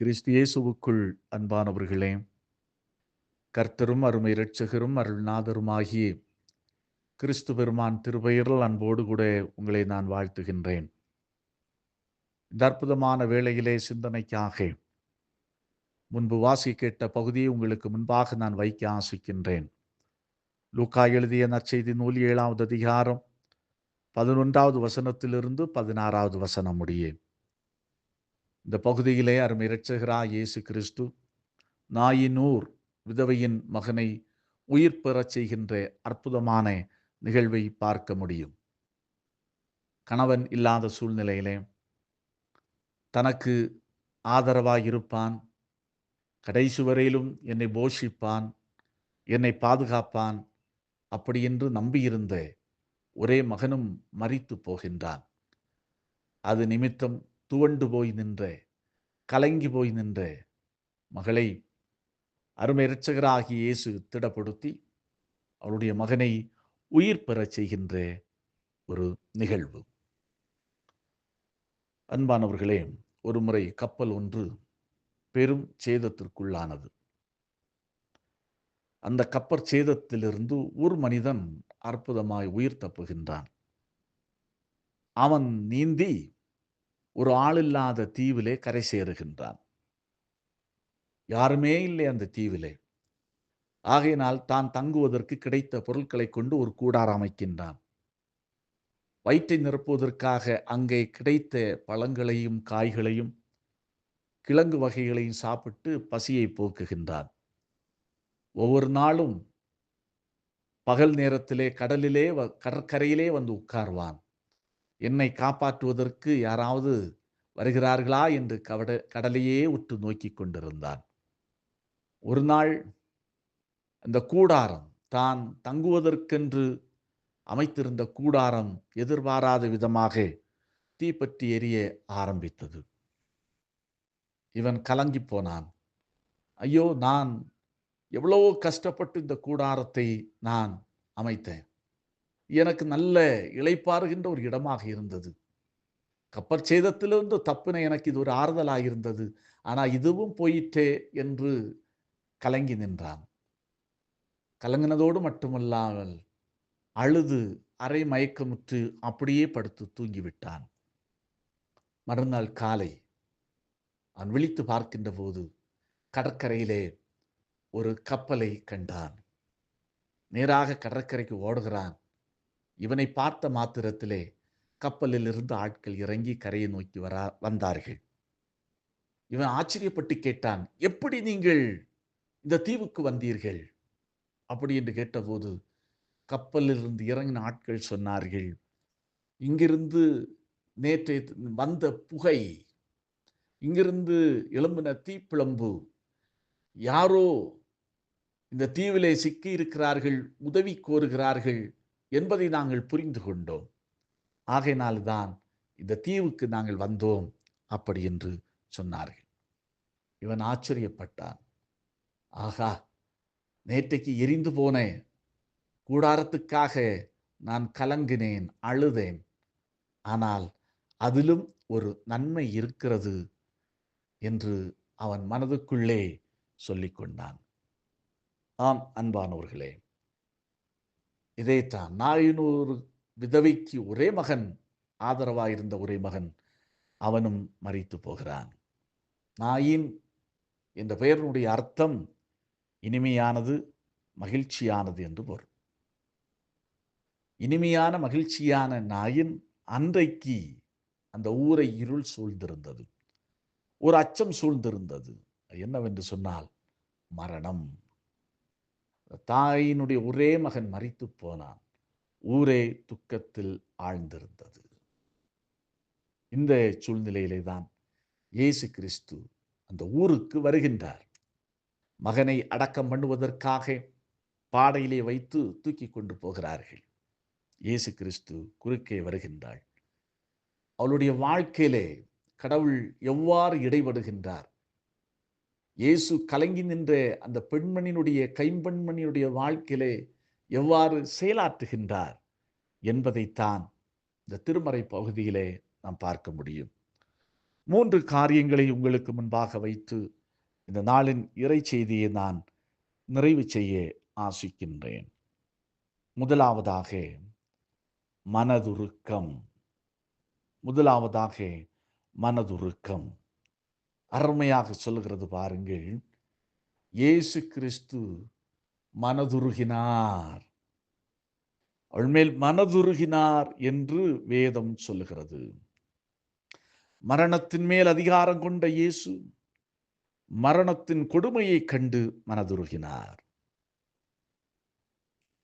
கிறிஸ்து இயேசுவுக்குள் அன்பானவர்களே கர்த்தரும் அருமை இரட்சகரும் அருள்நாதருமாகிய கிறிஸ்து பெருமான் திருப்பெயரில் அன்போடு கூட உங்களை நான் வாழ்த்துகின்றேன். இந்த அற்புதமான வேளையிலே சிந்தனைக்காக முன்பு வாசி கேட்ட பகுதியை உங்களுக்கு முன்பாக நான் வைக்க ஆசிக்கின்றேன். லூக்கா எழுதிய நற்செய்தி நூல் ஏழாவது அதிகாரம் பதினொன்றாவது வசனத்திலிருந்து பதினாறாவது வசனம் முடியே. இந்த பகுதியிலே அருமை இரட்சகரா இயேசு கிறிஸ்து நாயினூர் விதவையின் மகனை உயிர் பெறச் செய்கின்ற அற்புதமான நிகழ்வை பார்க்க முடியும். கணவன் இல்லாத சூழ்நிலையிலே தனக்கு ஆதரவாக இருப்பான் கடைசி வரையிலும் என்னை போஷிப்பான் என்னை பாதுகாப்பான் அப்படி என்று நம்பியிருந்த ஒரே மகனும் மறித்து போகின்றான். அது நிமித்தம் துவண்டு போய் நின்ற கலங்கி போய் நின்ற மகளை அருமை இரட்சகராகி இயேசு திடப்படுத்தி அவருடைய மகனை உயிர் பெறச் செய்கின்ற ஒரு நிகழ்வு. அன்பானவர்களே ஒரு முறை கப்பல் ஒன்று பெரும் சேதத்திற்குள்ளானது. அந்த கப்பற் சேதத்திலிருந்து ஒரு மனிதன் அற்புதமாய் உயிர் தப்புகின்றான். அவன் நீந்தி ஒரு ஆளில்லாத தீவிலே கரை சேருகின்றான். யாருமே இல்லை அந்த தீவிலே. ஆகையினால் தான் தங்குவதற்கு கிடைத்த பொருட்களை கொண்டு ஒரு கூடார் அமைக்கின்றான். வயிற்றை நிரப்புவதற்காக அங்கே கிடைத்த பழங்களையும் காய்களையும் கிழங்கு வகைகளையும் சாப்பிட்டு பசியை போக்குகின்றான். ஒவ்வொரு நாளும் பகல் நேரத்திலே கடலிலே கடற்கரையிலே வந்து உட்கார்வான். என்னை காப்பாற்றுவதற்கு யாராவது வருகிறார்களா? என்று கவட கடலையே உற்று நோக்கி கொண்டிருந்தான். ஒரு நாள் அந்த கூடாரம் தான் தங்குவதற்கென்று அமைத்திருந்த கூடாரம் எதிர்பாராத விதமாக தீப்பற்றி எரிய ஆரம்பித்தது. இவன் கலங்கி போனான். ஐயோ நான் எவ்வளவோ கஷ்டப்பட்டு இந்த கூடாரத்தை நான் அமைத்தேன். எனக்கு நல்ல இழைப்பாருகின்ற ஒரு இடமாக இருந்தது. கப்பற் சேதத்திலிருந்து தப்பின எனக்கு இது ஒரு ஆறுதலாக இருந்தது ஆனால் இதுவும் போயிட்டே என்று கலங்கி நின்றான். கலங்கினதோடு மட்டுமல்லாமல் அழுது அரை மயக்கமுற்று அப்படியே படுத்து தூங்கிவிட்டான். மறுநாள் காலை அவன் விழித்து பார்க்கின்ற போது கடற்கரையிலே ஒரு கப்பலை கண்டான். நேராக கடற்கரைக்கு ஓடுகிறான். இவனை பார்த்த மாத்திரத்திலே கப்பலில் இருந்து ஆட்கள் இறங்கி கரையை நோக்கி வரா வந்தார்கள். இவன் ஆச்சரியப்பட்டு கேட்டான் எப்படி நீங்கள் இந்த தீவுக்கு வந்தீர்கள்? அப்படி என்று கேட்டபோது கப்பலிலிருந்து இறங்கின ஆட்கள் சொன்னார்கள் இங்கிருந்து நேற்றை வந்த புகை இங்கிருந்து எழும்பின தீப்பிழம்பு யாரோ இந்த தீவிலே சிக்கி இருக்கிறார்கள் உதவி கோருகிறார்கள் என்பதை நாங்கள் புரிந்து கொண்டோம். ஆகையினால்தான் இந்த தீவுக்கு நாங்கள் வந்தோம் அப்படி என்று சொன்னார்கள். இவன் ஆச்சரியப்பட்டான். ஆகா நேற்றைக்கு எரிந்து போன கூடாரத்துக்காக நான் கலங்கினேன் அழுதேன். ஆனால் அதிலும் ஒரு நன்மை இருக்கிறது என்று அவன் மனதுக்குள்ளே சொல்லிக்கொண்டான் ஆம் அன்பானவர்களே இதைத்தான் நாயினூறு விதவைக்கு ஒரே மகன் ஆதரவாயிருந்த ஒரே மகன் அவனும் மறித்து போகிறான். நாயின் என்ற பெயரினுடைய அர்த்தம் இனிமையானது மகிழ்ச்சியானது என்று பொருள். இனிமையான மகிழ்ச்சியான நாயின் அன்றைக்கு அந்த ஊரை இருள் சூழ்ந்திருந்தது. ஒரு அச்சம் சூழ்ந்திருந்தது. என்னவென்று சொன்னால் மரணம். தாயினுடைய ஒரே மகன் மறித்து போனான். ஊரே துக்கத்தில் ஆழ்ந்திருந்தது. இந்த சூழ்நிலையிலே தான் இயேசு கிறிஸ்து அந்த ஊருக்கு வருகின்றார். மகனை அடக்கம் பண்ணுவதற்காக பாடையிலே வைத்து தூக்கி கொண்டு போகிறார்கள். இயேசு கிறிஸ்து குறுக்கே வருகின்றாள். அவளுடைய வாழ்க்கையிலே கடவுள் எவ்வாறு இடைபடுகின்றார்? இயேசு கலங்கி நின்ற அந்த பெண்மணியினுடைய கைம்பெண்மணியுடைய வாழ்க்கையிலே எவ்வாறு செயலாற்றுகின்றார் என்பதைத்தான் இந்த திருமறை பகுதியிலே நாம் பார்க்க முடியும். மூன்று காரியங்களை உங்களுக்கு முன்பாக வைத்து இந்த நாளின் இறை செய்தியை நான் நிறைவு செய்ய ஆசிக்கின்றேன். முதலாவதாக மனதுருக்கம். முதலாவதாக மனதுருக்கம். அருமையாக சொல்லுகிறது பாருங்கள். இயேசு கிறிஸ்து மனதுருகினார். அவள் மேல் மனதுருகினார் என்று வேதம் சொல்லுகிறது. மரணத்தின் மேல் அதிகாரம் கொண்ட இயேசு மரணத்தின் கொடுமையை கண்டு மனதுருகினார்.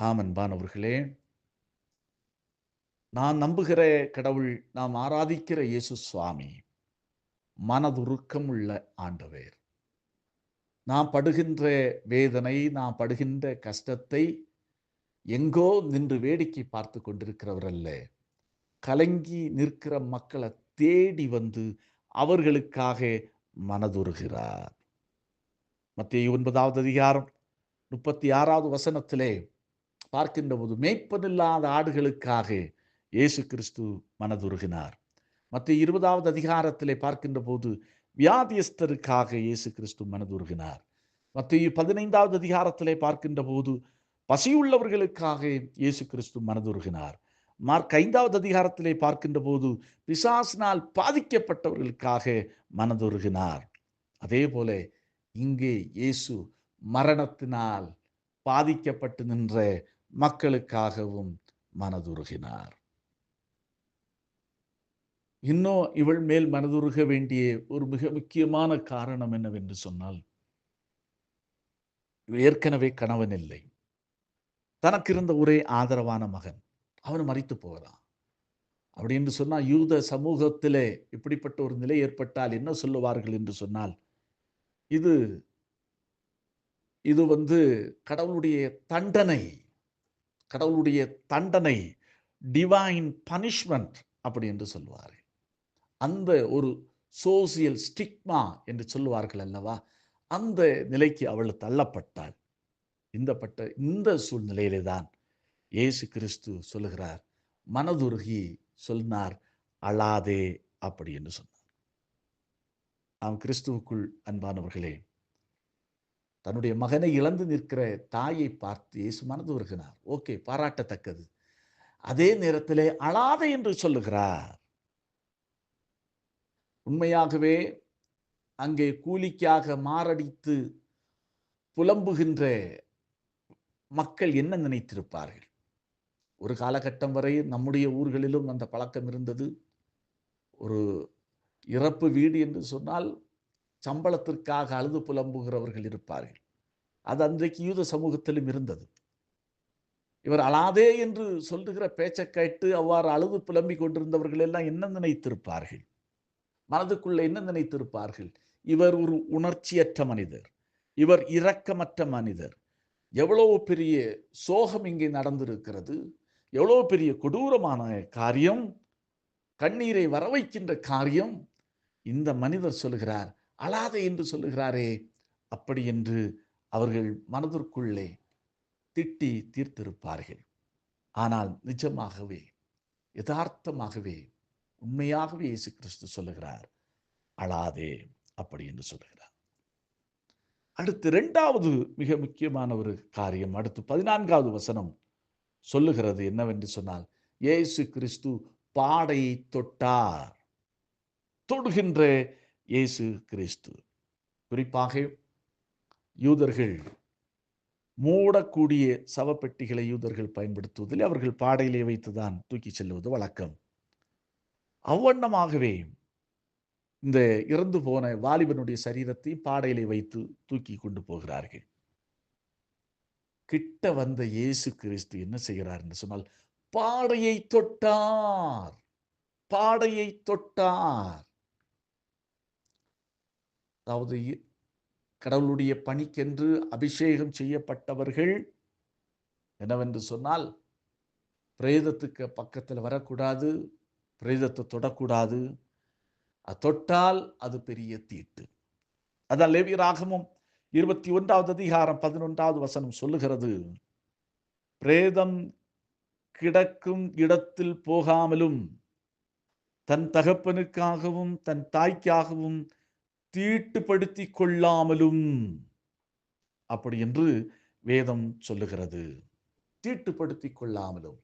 ஆமன்பானவர்களே நான் நம்புகிற கடவுள் நாம் ஆராதிக்கிற இயேசு சுவாமி மனதுருக்கம் உள்ள ஆண்டவர். நாம் படுகின்ற வேதனை நாம் படுகின்ற கஷ்டத்தை எங்கோ நின்று வேடிக்கை பார்த்து கொண்டிருக்கிறவர் அல்ல. கலங்கி நிற்கிற மக்களை தேடி வந்து அவர்களுக்காக மனதுருகிறார். மத்திய ஒன்பதாவது அதிகாரம் முப்பத்தி ஆறாவது வசனத்திலே பார்க்கின்ற போது மேய்ப்பனில்லாத ஆடுகளுக்காக இயேசு கிறிஸ்து மனதுருகினார். மத்திய இருபதாவது அதிகாரத்திலே பார்க்கின்ற போது வியாதியஸ்தருக்காக இயேசு கிறிஸ்து மனதுருகினார். மத்திய பதினைந்தாவது அதிகாரத்திலே பார்க்கின்ற போது பசியுள்ளவர்களுக்காக இயேசு கிறிஸ்து மனதுருகினார். மார்க் ஐந்தாவது அதிகாரத்திலே பார்க்கின்ற போது பிசாசினால் பாதிக்கப்பட்டவர்களுக்காக மனதுருகினார். அதே போல இங்கே இயேசு மரணத்தினால் பாதிக்கப்பட்டு நின்ற மக்களுக்காகவும் மனதுருகினார். இன்னும் இவள் மேல் மனதுருக வேண்டிய ஒரு மிக முக்கியமான காரணம் என்னவென்று சொன்னால் ஏற்கனவே கணவன் இல்லை. தனக்கு இருந்த ஒரே ஆதரவான மகன். அவன் மறித்து போகிறான் அப்படி என்று சொன்னால் யூத சமூகத்திலே இப்படிப்பட்ட ஒரு நிலை ஏற்பட்டால் என்ன சொல்லுவார்கள் என்று சொன்னால் இது இது வந்து கடவுளுடைய தண்டனை கடவுளுடைய தண்டனை டிவைன் பனிஷ்மெண்ட் அப்படி என்று சொல்லுவார்கள். அந்த ஒரு சோசியல் ஸ்டிக்மா என்று சொல்லுவார்கள் அல்லவா? அந்த நிலைக்கு அவள் தள்ளப்பட்டாள். இந்த பட்ட இந்த சூழ்நிலையிலே தான் இயேசு கிறிஸ்து சொல்லுகிறார் மனதுருகி சொன்னார் அழாதே அப்படி என்று சொன்னார். நாம் கிறிஸ்துவுக்குள் அன்பானவர்களே தன்னுடைய மகனை இழந்து நிற்கிற தாயை பார்த்து இயேசு மனது வருகிறார் ஓகே பாராட்டத்தக்கது. அதே நேரத்திலே அழாதே என்று சொல்லுகிறார். உண்மையாகவே அங்கே கூலிக்காக மாரடித்து புலம்புகின்ற மக்கள் என்ன நினைத்திருப்பார்கள்? ஒரு காலகட்டம் வரை நம்முடைய ஊர்களிலும் அந்த பழக்கம் இருந்தது. ஒரு இறப்பு வீடு என்று சொன்னால் சம்பளத்திற்காக அழுது புலம்புகிறவர்கள் இருப்பார்கள். அது அன்றைக்கு யூத சமூகத்திலும் இருந்தது. இவர் அழாதே என்று சொல்லுகிற பேச்சை கேட்டு அவ்வாறு அழுது புலம்பிக் கொண்டிருந்தவர்கள் எல்லாம் என்ன நினைத்திருப்பார்கள்? மனதுக்குள்ள என்ன நினைத்திருப்பார்கள்? இவர் ஒரு உணர்ச்சியற்ற மனிதர். இவர் இரக்கமற்ற மனிதர். எவ்வளவு பெரிய சோகம் இங்கே நடந்திருக்கிறது. எவ்வளவு பெரிய கொடூரமான காரியம்? கண்ணீரை வரவைக்கின்ற காரியம்? இந்த மனிதர் சொல்லுகிறார் அழாதே என்று சொல்லுகிறாரே அப்படி என்று அவர்கள் மனதிற்குள்ளே திட்டி தீர்த்திருப்பார்கள். ஆனால் நிஜமாகவே யதார்த்தமாகவே உண்மையாகவே இயேசு கிறிஸ்து சொல்லுகிறார் அழாதே அப்படி என்று சொல்லுகிறார். அடுத்து இரண்டாவது மிக முக்கியமான ஒரு காரியம் அடுத்து பதினான்காவது வசனம் சொல்லுகிறது என்னவென்று சொன்னால் இயேசு கிறிஸ்து பாடையை தொட்டார். தொடுகின்ற இயேசு கிறிஸ்து. குறிப்பாக யூதர்கள் மூடக்கூடிய சவப்பெட்டிகளை யூதர்கள் பயன்படுத்துவதில் அவர்கள் பாடையிலே வைத்துதான் தூக்கி செல்வது வழக்கம். அவ்வண்ணமாகவே இந்த இறந்து போன வாலிபனுடைய சரீரத்தை பாடையிலே வைத்து தூக்கி கொண்டு போகிறார்கள். கிட்ட வந்த இயேசு கிறிஸ்து என்ன செய்கிறார் என்று சொன்னால் பாடையை தொட்டார் பாடையை தொட்டார். அதாவது கடவுளுடைய பணிக்கென்று அபிஷேகம் செய்யப்பட்டவர்கள் என்னவென்று சொன்னால் பிரேதத்துக்கு பக்கத்தில் வரக்கூடாது பிரேதத்தை தொடக்கூடாது. தொட்டால் அது பெரிய தீட்டு. அதான் லேவியராகமும் இருபத்தி ஒன்றாவது அதிகாரம் பதினொன்றாவது வசனம் சொல்லுகிறது. பிரேதம் கிடக்கும் இடத்தில் போகாமலும் தன் தகப்பனுக்காகவும் தன் தாய்க்காகவும் தீட்டுப்படுத்தி கொள்ளாமலும் அப்படி என்று வேதம் சொல்லுகிறது. தீட்டுப்படுத்தி கொள்ளாமலும்.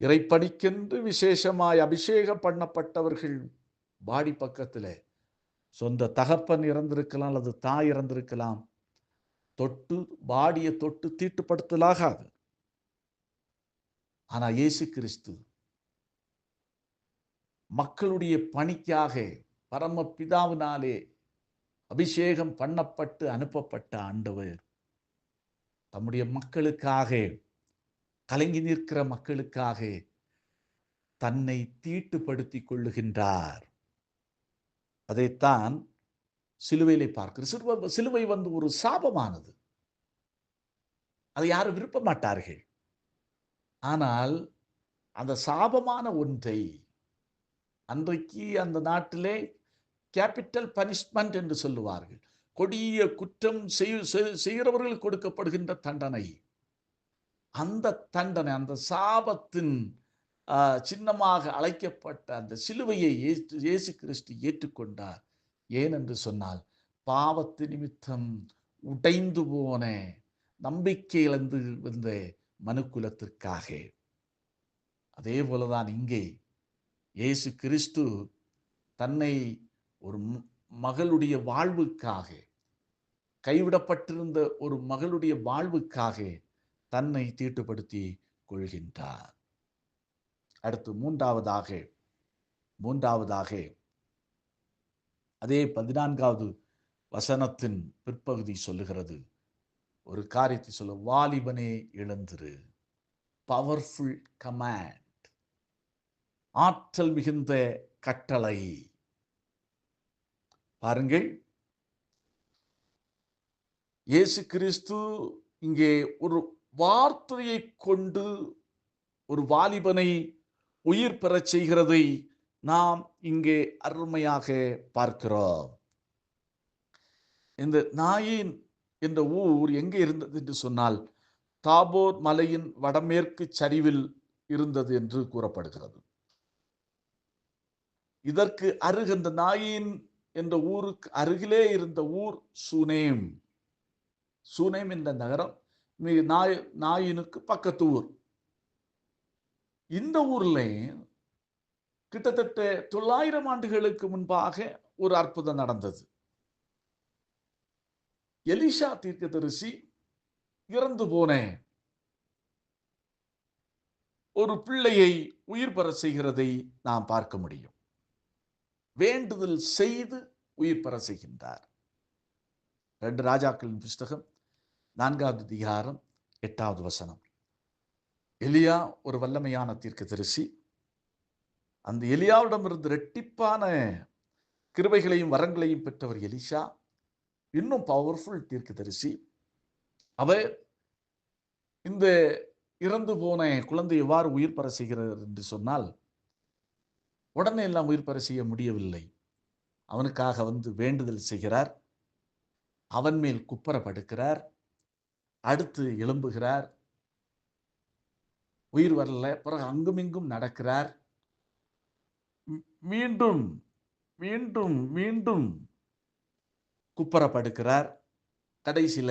இறைப்பணிக்கென்று விசேஷமாய் அபிஷேகம் பண்ணப்பட்டவர்கள் பாடி பக்கத்தில் சொந்த தகப்பன் இறந்திருக்கலாம் அல்லது தாய் இறந்திருக்கலாம். தொட்டு பாடியை தொட்டு தீட்டுப்படுத்தலாகாது. ஆனா இயேசு கிறிஸ்து மக்களுடைய பணிக்காக பரம பிதாவினாலே அபிஷேகம் பண்ணப்பட்டு அனுப்பப்பட்ட ஆண்டவர். தம்முடைய மக்களுக்காக கலங்கி நிற்கிற மக்களுக்காக தன்னை தீட்டுப்படுத்திக் கொள்ளுகின்றார். அதைத்தான் சிலுவையிலே பார்க்கிற சிலுவை சிலுவை வந்து ஒரு சாபமானது. அதை யாரும் விரும்ப மாட்டார்கள். ஆனால் அந்த சாபமான ஒன்றை அன்றைக்கு அந்த நாட்டிலே கேபிட்டல் பனிஷ்மெண்ட் என்று சொல்லுவார்கள். கொடிய குற்றம் செய்கிறவர்களுக்கு கொடுக்கப்படுகின்ற தண்டனை. அந்த தண்டனை அந்த சாபத்தின் சின்னமாக அழைக்கப்பட்ட அந்த சிலுவையை இயேசு கிறிஸ்து ஏற்றுக்கொண்டார். ஏனென்று சொன்னால் பாவத்து நிமித்தம் உடைந்து போன நம்பிக்கை இழந்து வந்த மனுக்குலத்திற்காக. அதே போலதான் இங்கே இயேசு கிறிஸ்து தன்னை ஒரு மகளுடைய வாழ்வுக்காக கைவிடப்பட்டிருந்த ஒரு மகளுடைய வாழ்வுக்காக தன்னை தீட்டுப்படுத்தி கொள்கின்றார். அடுத்து மூன்றாவதாக மூன்றாவதாக அதே பதினான்காவது வசனத்தின் பிற்பகுதி சொல்லுகிறது. ஒரு காரியத்தை சொல்ல வாலிபனே எழுந்திரு. பவர்ஃபுல் கமாண்ட் ஆற்றல் மிகுந்த கட்டளை. பாருங்கள். இயேசு கிறிஸ்து இங்கே ஒரு வார்த்தையை கொண்டு ஒரு வாலிபனை உயிர் பெறச் செய்கிறதை நாம் இங்கே அருமையாக பார்க்கிறோம். இந்த நாயின் என்ற ஊர் எங்கே இருந்தது என்று சொன்னால் தாபோர் மலையின் வடமேற்கு சரிவில் இருந்தது என்று கூறப்படுகிறது. இதற்கு அருகந்த நாயின் என்ற ஊருக்கு அருகிலே இருந்த ஊர் சூனேம். சூனேம் என்ற நகரம் நாய் நாயினுக்கு பக்கத்து ஊர். இந்த ஊர்ல கிட்டத்தட்ட தொள்ளாயிரம் ஆண்டுகளுக்கு முன்பாக ஒரு அற்புதம் நடந்தது. எலிஷா தீர்க்கதரிசி இறந்து போன ஒரு பிள்ளையை உயிர் பெற செய்கிறதை நாம் பார்க்க முடியும். வேண்டுதல் செய்து உயிர் பெற செய்கின்றார். ரெண்டு ராஜாக்களின் புஸ்தகம் நான்காவது அதிகாரம் எட்டாவது வசனம். எலியா ஒரு வல்லமையான தீர்க்க தரிசி அந்த எலியாவிடம் இருந்து ரெட்டிப்பான கிருபைகளையும் வரங்களையும் பெற்றவர் எலிஷா. இன்னும் பவர்ஃபுல் தீர்க்க தரிசி அவர் இந்த இறந்து போன குழந்தை எவ்வாறு உயிர் பெற செய்கிறார் என்று சொன்னால் உடனே எல்லாம் உயிர் பெற செய்ய முடியவில்லை. அவனுக்காக வந்து வேண்டுதல் செய்கிறார். அவன் மேல் குப்பர படுக்கிறார் அடுத்து எழும்புகிறார். உயிர் வரல பிறகு அங்குமிங்கும் நடக்கிறார். மீண்டும் மீண்டும் மீண்டும் குப்பர படுக்கிறார் கடைசியில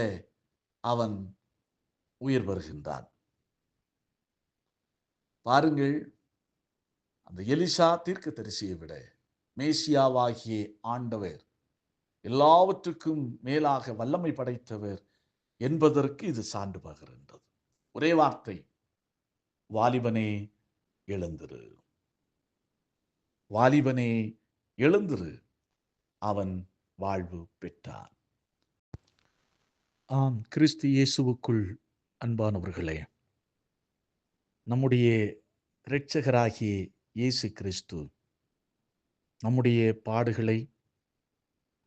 அவன் உயிர் வருகின்றான். பாருங்கள் அந்த எலிசா தீர்க்க தரிசியை விட மேசியாவாகிய ஆண்டவர் எல்லாவற்றுக்கும் மேலாக வல்லமை படைத்தவர் என்பதற்கு இது சான்று பகிர்கின்றது. ஒரே வார்த்தை வாலிபனே எழுந்திரு. வாலிபனே எழுந்திரு. அவன் வாழ்வு பெற்றான். ஆம் கிறிஸ்து இயேசுவுக்குள் அன்பானவர்களே நம்முடைய இரட்சகராகிய இயேசு கிறிஸ்து நம்முடைய பாடுகளை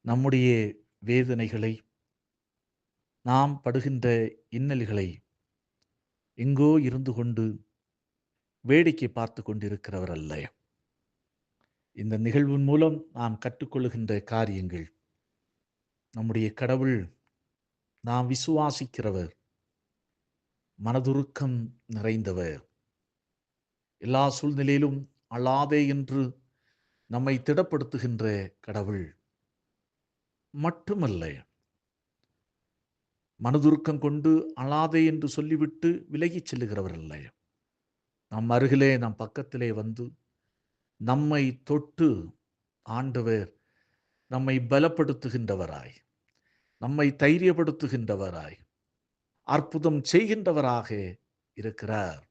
நம்முடைய வேதனைகளை நாம் படுகின்ற இன்னல்களை எங்கோ இருந்து கொண்டு வேடிக்கை பார்த்து கொண்டிருக்கிறவர் அல்ல இந்த நிகழ்வின் மூலம் நாம் கற்றுக்கொள்கின்ற காரியங்கள். நம்முடைய கடவுள் நாம் விசுவாசிக்கிறவர். மனதுருக்கம் நிறைந்தவர். எல்லா சூழ்நிலையிலும் அழாதே என்று நம்மை திடப்படுத்துகின்ற கடவுள். மட்டுமல்ல மனதுருக்கம் கொண்டு அழாதே என்று சொல்லிவிட்டு விலகிச் செல்லுகிறவர் அல்ல நம் அருகிலே நம் பக்கத்திலே வந்து நம்மை தொட்டு ஆண்டவர் நம்மை பலப்படுத்துகின்றவராய் நம்மை தைரியப்படுத்துகின்றவராய் அற்புதம் செய்கின்றவராக இருக்கிறார்.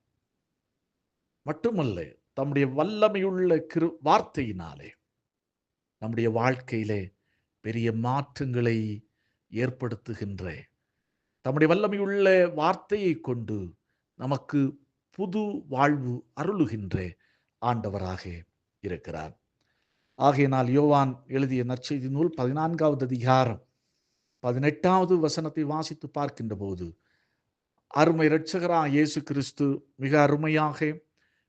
மட்டுமல்ல தம்முடைய வல்லமையுள்ள கிரு வார்த்தையினாலே நம்முடைய வாழ்க்கையிலே பெரிய மாற்றங்களை ஏற்படுத்துகின்ற தம்முடைய வல்லமையுள்ள வார்த்தையை கொண்டு நமக்கு புது வாழ்வு அருளுகின்ற ஆண்டவராக இருக்கிறார். ஆகையினால் யோவான் எழுதிய நற்செய்தி நூல் பதினான்காவது அதிகாரம் பதினெட்டாவது வசனத்தை வாசித்து பார்க்கின்ற போது அருமை இரட்சகரா இயேசு கிறிஸ்து மிக அருமையாக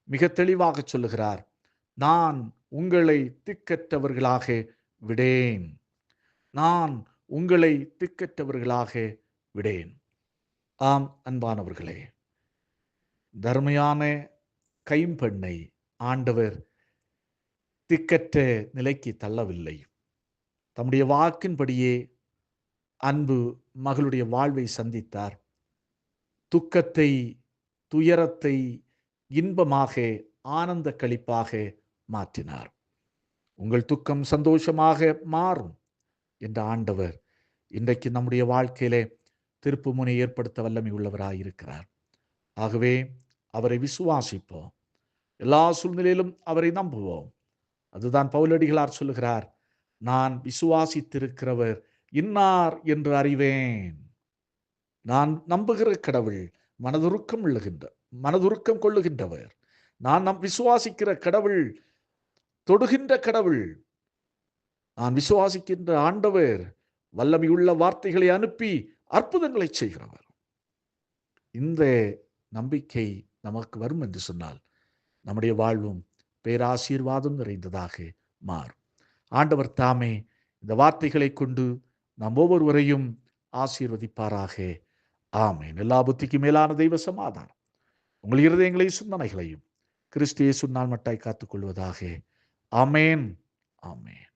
மிக தெளிவாக சொல்லுகிறார் நான் உங்களை திக்கற்றவர்களாக விடேன். நான் உங்களை திக்கற்றவர்களாக விடேன். ஆம் அன்பானவர்களே. தர்மையான கைம்பெண்ணை ஆண்டவர் திக்கற்ற நிலைக்கு தள்ளவில்லை. தம்முடைய வாக்கின்படியே அன்பு மகளுடைய வாழ்வை சந்தித்தார். துக்கத்தை துயரத்தை இன்பமாக ஆனந்த கழிப்பாக மாற்றினார். உங்கள் துக்கம் சந்தோஷமாக மாறும் என்ற ஆண்டவர் இன்றைக்கு நம்முடைய வாழ்க்கையிலே திருப்பு முனை ஏற்படுத்த வல்லமை உள்ளவராயிருக்கிறார். ஆகவே அவரை விசுவாசிப்போம். எல்லா சூழ்நிலையிலும் அவரை நம்புவோம். அதுதான் பவுலடிகளார் சொல்லுகிறார் நான் விசுவாசித்திருக்கிறவர் இன்னார் என்று அறிவேன். நான் நம்புகிற கடவுள் மனதுருக்கம் உள்ளுகின்ற மனதுருக்கம் கொள்ளுகின்றவர். நான் நம் விசுவாசிக்கிற கடவுள் தொடுகின்ற கடவுள். நான் விசுவாசிக்கின்ற ஆண்டவர் வல்லமையுள்ள வார்த்தைகளை அனுப்பி அற்புதங்களை செய்கிறவர். இந்த நம்பிக்கை நமக்கு வரும் என்று சொன்னால் நம்முடைய வாழ்வும் பேராசீர்வாதம் நிறைந்ததாக மாறும். ஆண்டவர் தாமே இந்த வார்த்தைகளை கொண்டு நம் ஒவ்வொருவரையும் ஆசீர்வதிப்பாராக. ஆமேன். எல்லா புத்திக்கு மேலான தெய்வ சமாதானம். உங்கள் இருதயங்களையும் சிந்தனைகளையும் கிறிஸ்தியை சுன்னால் மட்டாய் காத்துக்கொள்வதாக ஆமேன். ஆமேன்.